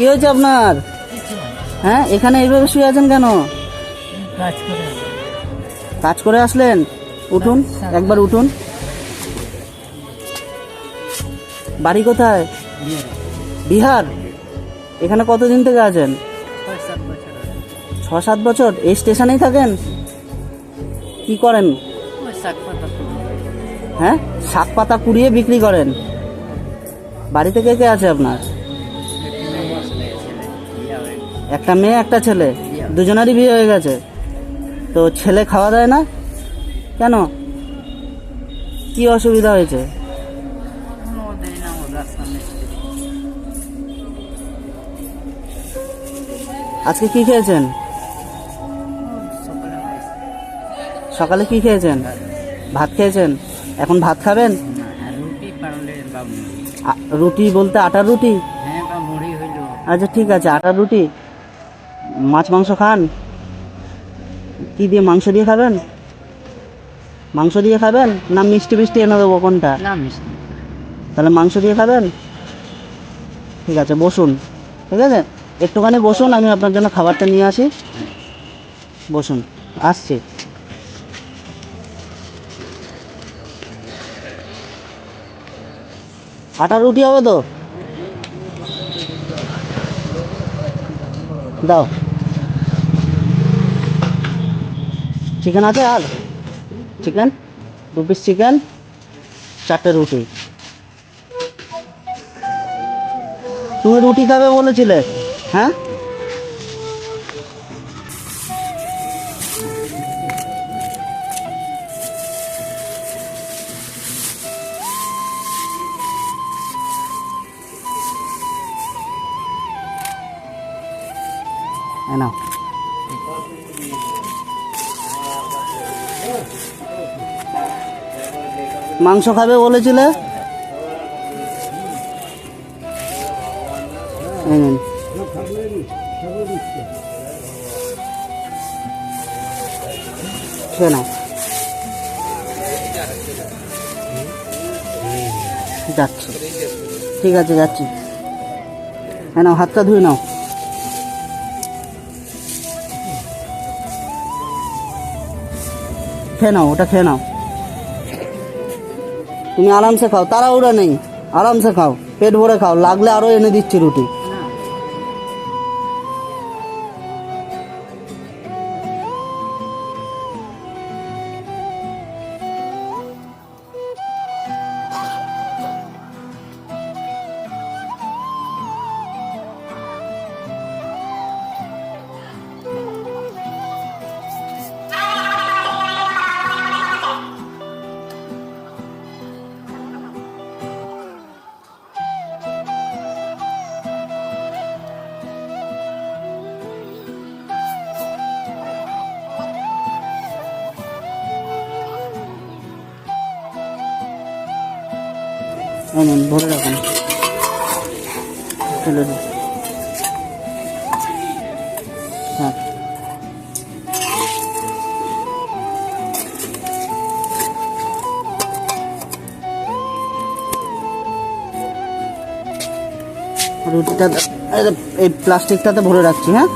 কি হয়েছে আপনার? হ্যাঁ এখানে এইভাবে শুয়ে আছেন কেন? কাজ করে আসলেন? উঠুন, একবার উঠুন। বাড়ি কোথায়? বিহার? এখানে কতদিন থেকে আছেন? ছ সাত বছর। এই স্টেশনেই থাকেন? কি করেন? হ্যাঁ শাক পাতা কুড়িয়ে বিক্রি করেন। বাড়িতে কে কে আছে আপনার? একটা মেয়ে একটা ছেলে দুজনেরই বিয়ে হয়ে গেছে। তো ছেলে খাওয়া দেয় না? কেন? কি অসুবিধা হয়েছে? আজকে কি খেয়েছেন? সকালে কি খেয়েছেন? ভাত খেয়েছেন? এখন ভাত খাবেন? রুটি বলতে আটার রুটি? হ্যাঁ আচ্ছা ঠিক আছে আটার রুটি। মাছ মাংস খান? কি দিয়ে মাংস দিয়ে খাবেন? মাংস দিয়ে খাবেন? না মিষ্টি মিষ্টি এনে দেবো কোনটা? না মিষ্টি। তাহলে মাংস দিয়ে খাবেন? ঠিক আছে বসুন। ঠিক আছে? একটুখানি বসুন আমি আপনার জন্য খাবারটা নিয়ে আসি। বসুন আসছি। আটা রুটি হবে তো? দাও। চিকেন আছে আর? চিকেন দু পিস চিকেন চারটে রুটি। তুমি রুটি খাবে বলেছিলে হ্যাঁ? নাও মাংস খাবে বলেছিলে? নাও। যাচ্ছি। ঠিক আছে যাচ্ছি। হ্যাঁ নাও হাতটা ধুয়ে নাও। খেয়ে নাও, ওটা খেয়ে নাও। তুমি আরামসে খাও, তাড়াহুড়া নেই, আরামসে খাও, পেট ভরে খাও, লাগলে আরও এনে দিচ্ছি রুটি। এই ভরে রাখুন। ফেলে দিন। হ্যাঁ। এই প্লাস্টিকটাতে ভরে রাখছি হ্যাঁ?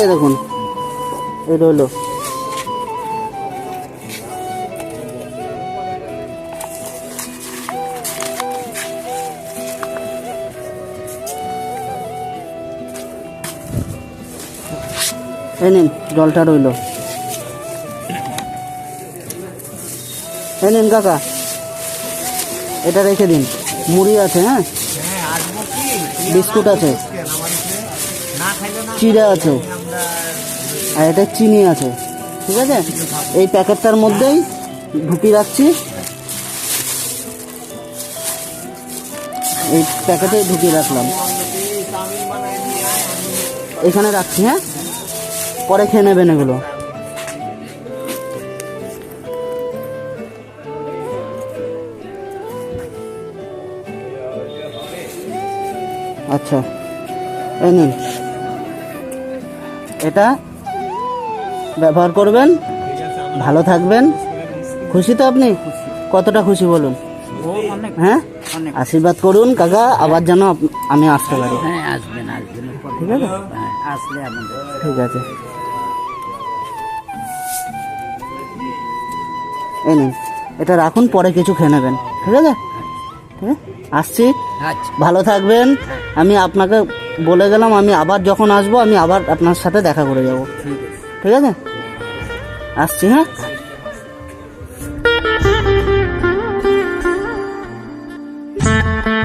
এই দেখুন। এই রইল এই নিন জলটা রইল। এই নিন কাকা এটা রেখে দিন। মুড়ি আছে হ্যাঁ? বিস্কুট আছে। চিড়ে আছে। আর এটা চিনি আছে, ঠিক আছে? এই প্যাকেটটার মধ্যেই ঢুকিয়ে রাখছি। এই প্যাকেটে ঢুকিয়ে রাখলাম। এখানে রাখছি হ্যাঁ? পরে খেয়ে নেবেন এগুলো। আচ্ছা এই নিন। এটা ব্যবহার করবেন ভালো থাকবেন। খুশি তো আপনি? কতটা খুশি বলুন? হ্যাঁ? আশীর্বাদ করুন কাকা আবার যেন আমি আসতে পারি। হ্যাঁ আসবেন আসবেন ঠিক আছে? হ্যাঁ, আসলে ঠিক আছে। এই নিন এটা রাখুন পরে কিছু খেয়ে নেবেন। ঠিক আছে? আসছি। আচ্ছা। ভালো থাকবেন। আমি আপনাকে বলে গেলাম আমি আবার যখন আসব আমি আবার আপনার সাথে দেখা করে যাব। ঠিক আছে? ঠিক আছে আসছি হ্যাঁ